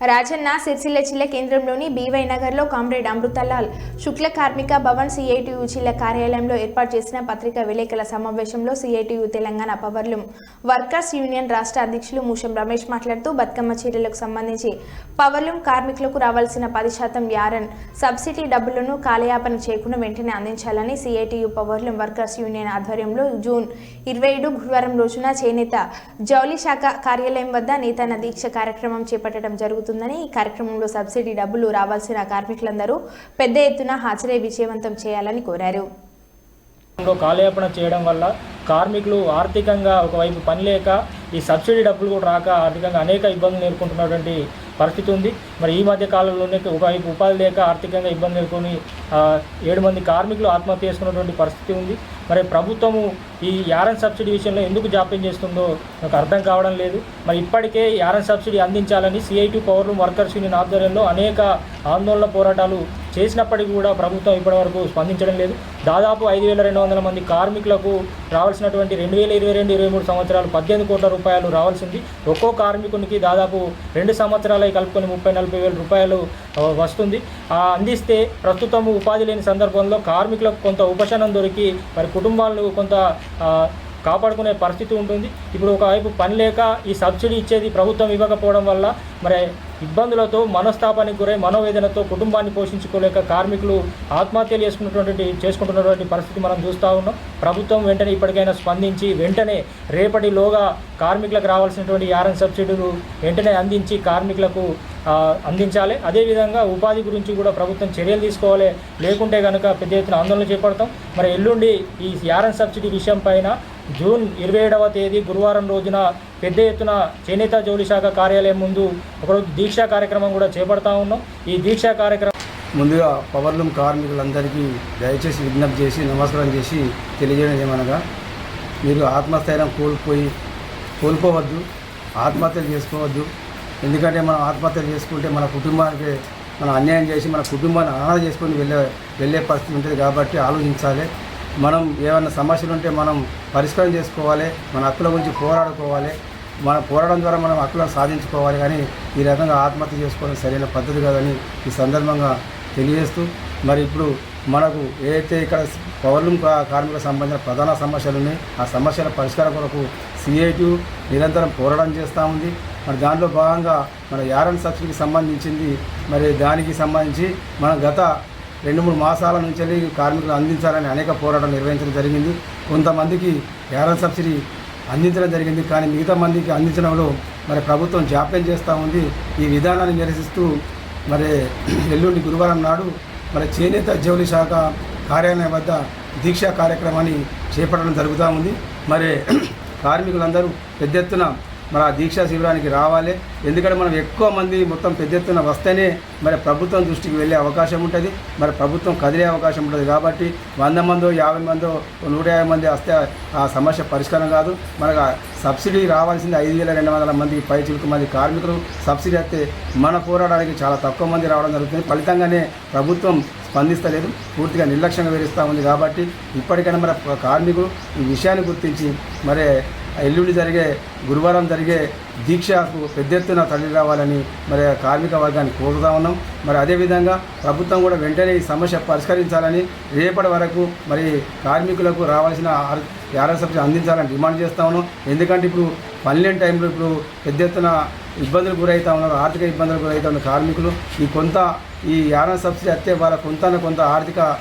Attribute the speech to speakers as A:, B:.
A: రాజన్న సిరిసిల్ల జిల్లా కేంద్రంలోని బీవై నగర్లో కామ్రేడ్ అమృతలాల్ శుక్ల కార్మిక భవన్ సిఐటియు జిల్లా కార్యాలయంలో ఏర్పాటు చేసిన పత్రికా విలేకరుల సమావేశంలో సిఐటియు తెలంగాణ పవర్లు వర్కర్స్ యూనియన్ రాష్ట్ర అధ్యక్షులు మూషం రమేష్ మాట్లాడుతూ బతుకమ్మ చీరలకు సంబంధించి పవర్లూమ్ కార్మికులకు రావాల్సిన పది శాతం యారన్ సబ్సిడీ డబ్బులను కాలయాపన చేయకుండా వెంటనే అందించాలని సిఐటియు పవర్లూమ్ వర్కర్స్ యూనియన్ ఆధ్వర్యంలో జూన్ ఇరవై ఏడు గురువారం రోజున చేనేత జౌలి శాఖ కార్యాలయం వద్ద నేతన్న దీక్ష కార్యక్రమం చేపట్టడం జరుగుతుందని ఈ కార్యక్రమంలో సబ్సిడీ డబ్బులు రావాల్సిన కార్మికులందరూ పెద్ద ఎత్తున హాజరై విజయవంతం చేయాలని కోరారు.
B: లో కాలయాపన చేయడం వల్ల కార్మికులు ఆర్థికంగా ఒకవైపు పని లేక ఈ సబ్సిడీ డబ్బులు కూడా రాక ఆర్థికంగా అనేక ఇబ్బందులు ఎదుర్కొంటున్నటువంటి పరిస్థితి ఉంది. మరి ఈ మధ్య కాలంలోనే ఒకవైపు ఉపాధి లేక ఆర్థికంగా ఇబ్బంది ఎదుర్కొని ఏడు మంది కార్మికులు ఆత్మహత్య చేసుకున్నటువంటి పరిస్థితి ఉంది. మరి ప్రభుత్వము ఈ యారన్ సబ్సిడీ విషయంలో ఎందుకు జాప్యం చేస్తుందో నాకు అర్థం కావడం లేదు. మరి ఇప్పటికే యారన్ సబ్సిడీ అందించాలని సిఐటి పవర్ వర్కర్స్ యూనియన్ ఆధ్వర్యంలో అనేక ఆందోళన పోరాటాలు చేసినప్పటికీ కూడా ప్రభుత్వం ఇప్పటివరకు స్పందించడం లేదు. దాదాపు ఐదు వేల రెండు వందల మంది కార్మికులకు రావాల్సినటువంటి రెండు వేల ఇరవై రెండు ఇరవై మూడు సంవత్సరాలు పద్దెనిమిది కోట్ల రూపాయలు రావాల్సింది. ఒక్కో కార్మికునికి దాదాపు రెండు సంవత్సరాలు కలుపుకొని ముప్పై నలభై వేల రూపాయలు వస్తుంది. అందిస్తే ప్రస్తుతం ఉపాధి లేని సందర్భంలో కార్మికులకు కొంత ఉపశమనం దొరికి మరి కుటుంబాలు కొంత కాపాడుకునే పరిస్థితి ఉంటుంది. ఇప్పుడు ఒకవైపు పని లేక ఈ సబ్సిడీ ఇచ్చేది ప్రభుత్వం ఇవ్వకపోవడం వల్ల మరి ఇబ్బందులతో మనస్తాపానికి గురై మనోవేదనతో కుటుంబాన్ని పోషించుకోలేక కార్మికులు ఆత్మహత్యలు చేసుకున్నటువంటి చేసుకుంటున్నటువంటి పరిస్థితి మనం చూస్తూ ఉన్నాం. ప్రభుత్వం వెంటనే ఇప్పటికైనా స్పందించి వెంటనే రేపటిలోగా కార్మికులకు రావాల్సినటువంటి యారన్ సబ్సిడీలు వెంటనే అందించి కార్మికులకు అందించాలి. అదేవిధంగా ఉపాధి గురించి కూడా ప్రభుత్వం చర్యలు తీసుకోవాలి. లేకుంటే కనుక పెద్ద ఎత్తున ఆందోళన చేపడతాం. మరి ఎల్లుండి ఈ యారన్ సబ్సిడీ విషయం పైన జూన్ ఇరవై ఏడవ తేదీ గురువారం రోజున పెద్ద ఎత్తున చేనేత జౌలి శాఖ కార్యాలయం ముందు ఒకరోజు దీక్షా కార్యక్రమం కూడా చేపడతా ఉన్నాం. ఈ దీక్షా కార్యక్రమం
C: ముందుగా పవర్లూమ్ కార్మికులందరికీ దయచేసి విజ్ఞప్తి చేసి నమస్కారం చేసి తెలియజేయడం ఏమనగా మీరు ఆత్మస్థైర్యం కోల్పోయి కోల్పోవద్దు ఆత్మహత్యలు చేసుకోవద్దు. ఎందుకంటే మనం ఆత్మహత్యలు చేసుకుంటే మన కుటుంబానికి మనం అన్యాయం చేసి మన కుటుంబాన్ని అనాథ చేసుకొని వెళ్ళే వెళ్ళే పరిస్థితి ఉంటుంది కాబట్టి ఆలోచించాలి. మనం ఏమైనా సమస్యలు ఉంటే మనం పరిష్కారం చేసుకోవాలి మన హక్కుల గురించి పోరాడుకోవాలి మన పోరాటం ద్వారా మనం హక్కులను సాధించుకోవాలి కానీ ఈ రకంగా ఆత్మహత్య చేసుకోవడం సరైన పద్ధతి కాదని ఈ సందర్భంగా తెలియజేస్తూ మరి ఇప్పుడు మనకు ఏదైతే ఇక్కడ పౌర్ణం కార్మికులకు సంబంధించిన ప్రధాన సమస్యలు ఉన్నాయి ఆ సమస్యల పరిష్కారం కొరకు సిఐటి నిరంతరం పోరాటం చేస్తూ ఉంది. మరి దాంట్లో భాగంగా మన యారన్ సబ్సిడీకి సంబంధించింది మరి దానికి సంబంధించి మన గత రెండు మూడు మాసాల నుంచి కార్మికులు అందించాలని అనేక పోరాటాలు నిర్వహించడం జరిగింది. కొంతమందికి యారన్ సబ్సిడీ అందించడం జరిగింది. కానీ మిగతా మందికి అందించడంలో మరి ప్రభుత్వం జాప్యం చేస్తూ ఉంది. ఈ విధానాన్ని నిరసిస్తూ మరి ఎల్లుండి గురువారం నాడు మరి చేనేత జౌలి శాఖ కార్యాలయం వద్ద దీక్షా కార్యక్రమాన్ని చేపట్టడం జరుగుతూ ఉంది. మరి కార్మికులందరూ పెద్ద ఎత్తున మరి ఆ దీక్షా శిబిరానికి రావాలి. ఎందుకంటే మనం ఎక్కువ మంది మొత్తం పెద్ద ఎత్తున వస్తేనే మరి ప్రభుత్వం దృష్టికి వెళ్ళే అవకాశం ఉంటుంది. మరి ప్రభుత్వం కదిలే అవకాశం ఉంటుంది కాబట్టి వంద మందో యాభై మందో నూట యాభై మంది వస్తే ఆ సమస్య పరిష్కారం కాదు. మనకు ఆ సబ్సిడీ రావాల్సింది ఐదు వేల రెండు వందల మంది పై చిలుకు మంది కార్మికులు. సబ్సిడీ వస్తే మన పోరాటానికి చాలా తక్కువ మంది రావడం జరుగుతుంది. ఫలితంగానే ప్రభుత్వం స్పందిస్తలేదు. పూర్తిగా నిర్లక్ష్యంగా వివరిస్తూ ఉంది కాబట్టి ఇప్పటికైనా మరి కార్మికులు ఈ విషయాన్ని గుర్తించి మరి ఎల్లుండి జరిగే గురువారం జరిగే దీక్షకు పెద్ద ఎత్తున తల్లి రావాలని మరి కార్మిక వర్గాన్ని కోరుతా ఉన్నాం. మరి అదేవిధంగా ప్రభుత్వం కూడా వెంటనే ఈ సమస్య పరిష్కరించాలని రేపటి వరకు మరి కార్మికులకు రావాల్సిన ఆర్- సబ్సిడీ అందించాలని డిమాండ్ చేస్తా ఉన్నాం. ఎందుకంటే ఇప్పుడు పన్నెండు టైంలో ఇప్పుడు పెద్ద ఎత్తున ఇబ్బందులు గురవుతా ఉన్నారు ఆర్థిక ఇబ్బందులు గురవుతా ఉన్న కార్మికులు. ఈ కొంత ఈ యానం సబ్సిడీ అత్తే వాళ్ళ కొంత కొంత ఆర్థిక